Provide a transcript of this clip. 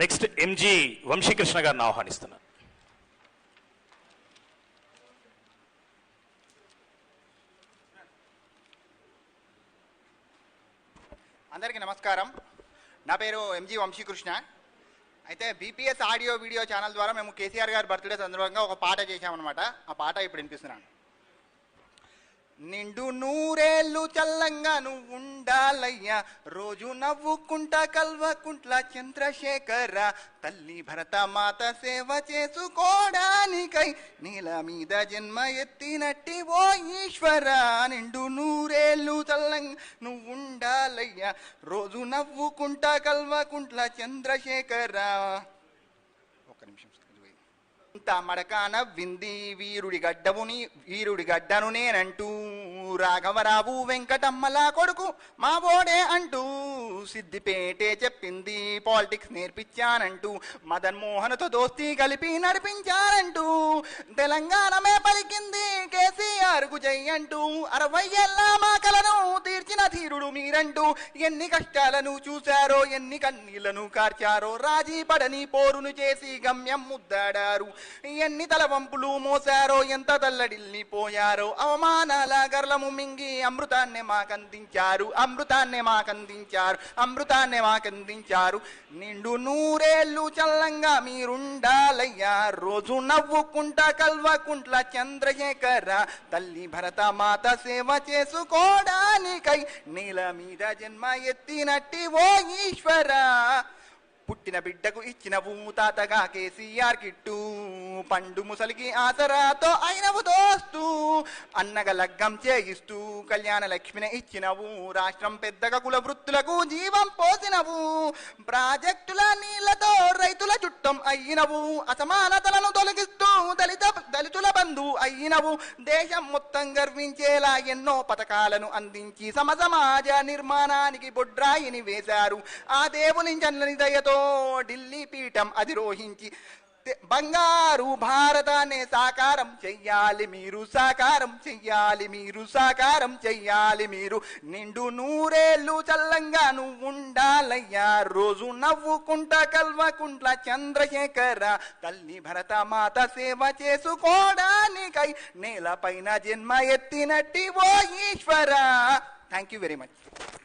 Next MG Vamsikrishna గారిని ఆహ్వానిస్తున్నాను అందరికీ నమస్కారం. నా పేరు ఎంజి వంశీకృష్ణ. అయితే బీపీఎస్ ఆడియో వీడియో ఛానల్ ద్వారా మేము కేసీఆర్ గారి బర్త్డే సందర్భంగా ఒక పాట చేశామన్నమాట. ఆ పాట ఇప్పుడు వినిపిస్తున్నాను. నిండు నూరేళ్ళు చల్లంగా నువ్వు ఉండాలయ్యా. రోజు నవ్వుకుంటా కల్వకుంట్ల చంద్రశేఖర. తల్లి భరత మాత సేవ చేసుకోవడానికై నీల మీద జన్మ ఎత్తినట్టి ఓ ఈశ్వర. నిండు నూరేళ్ళు చల్లంగా నువ్వు ఉండాలయ్యా. రోజు నవ్వుకుంటా కల్వకుంట్ల చంద్రశేఖర. ఒక నిమిషం ఇంత మడకాన వింది వీరుడి గడ్డముని వీరుడి గడ్డను నేనంటూ రాఘవరావు వెంకటమ్మల కొడుకు మా బోడే అంటూ సిద్దిపేటే చెప్పింది. పాలిటిక్స్ నేర్పించానంటూ మదన్ మోహన్తో దోస్తీ కలిపి నడిపించారంటూ తెలంగాణమే పలికింది కేసీఆర్కు చెయ్యంటూ అరవై ఏళ్ళ మా కలను తీర్చిన ధీరుడు మీరంటూ ఎన్ని కష్టాలను చూశారో ఎన్ని కన్నీళ్ళను కార్చారో రాజీ పడని పోరును చేసి గమ్యం ముద్దాడారు. ఎన్ని తలవంపులు మోసారో ఎంత తల్లడిల్ని పోయారో అవమానాల గర్లము మింగి అమృతాన్ని మాకందించారు అమృతాన్ని మాకందించారు. అమృతాన్ని మాకందించారు నిండు నూరేళ్ళు చల్లంగా మీరుండాలయ్యా. రోజు నవ్వుకుంటా కల్వకుంట్ల చంద్రశేఖర. తల్లి భరత మాత సేవ చేసుకోడానికై నీల మీద జన్మ ఎత్తినట్టి ఓ ఈశ్వర. పుట్టిన బిడ్డకు ఇచ్చినవు తాతగా కేసీఆర్ కిట్టు. పండు ముసలికి ఆసరాతో అయినవు అన్నగ లగ్గం చేయిస్తూ కళ్యాణ లక్ష్మిని ఇచ్చినవు. రాష్ట్రం పెద్దగా కుల వృత్తులకు జీవం పోసినవు. ప్రాజెక్టుల నీళ్ళతో రైతుల చుట్టం అయినవు. అసమానతలను తొలగిస్తూ దళిత దళితుల బంధు అయినవు. దేశం మొత్తం గర్వించేలా ఎన్నో పథకాలను అందించి సమసమాజ నిర్మాణానికి బొడ్రాయిని వేశారు. ఆ దేవుని చల్లని దయతో ఢిల్లీ పీఠం అధిరోహించి బంగారు భారతాన్ని సాకారం చెయ్యాలి మీరు సాకారం చెయ్యాలి మీరు సాకారం చెయ్యాలి మీరు. నిండు నూరేళ్ళు చల్లంగా నువ్వు ఉండాలయ్యా. రోజు నవ్వుకుంట కల్వకుంట్ల చంద్రశేఖర. తల్లి భరత మాత సేవ చేసుకోవడానికై నేలపైన జన్మ ఎత్తినట్టి ఓ Ishwara. Thank you very much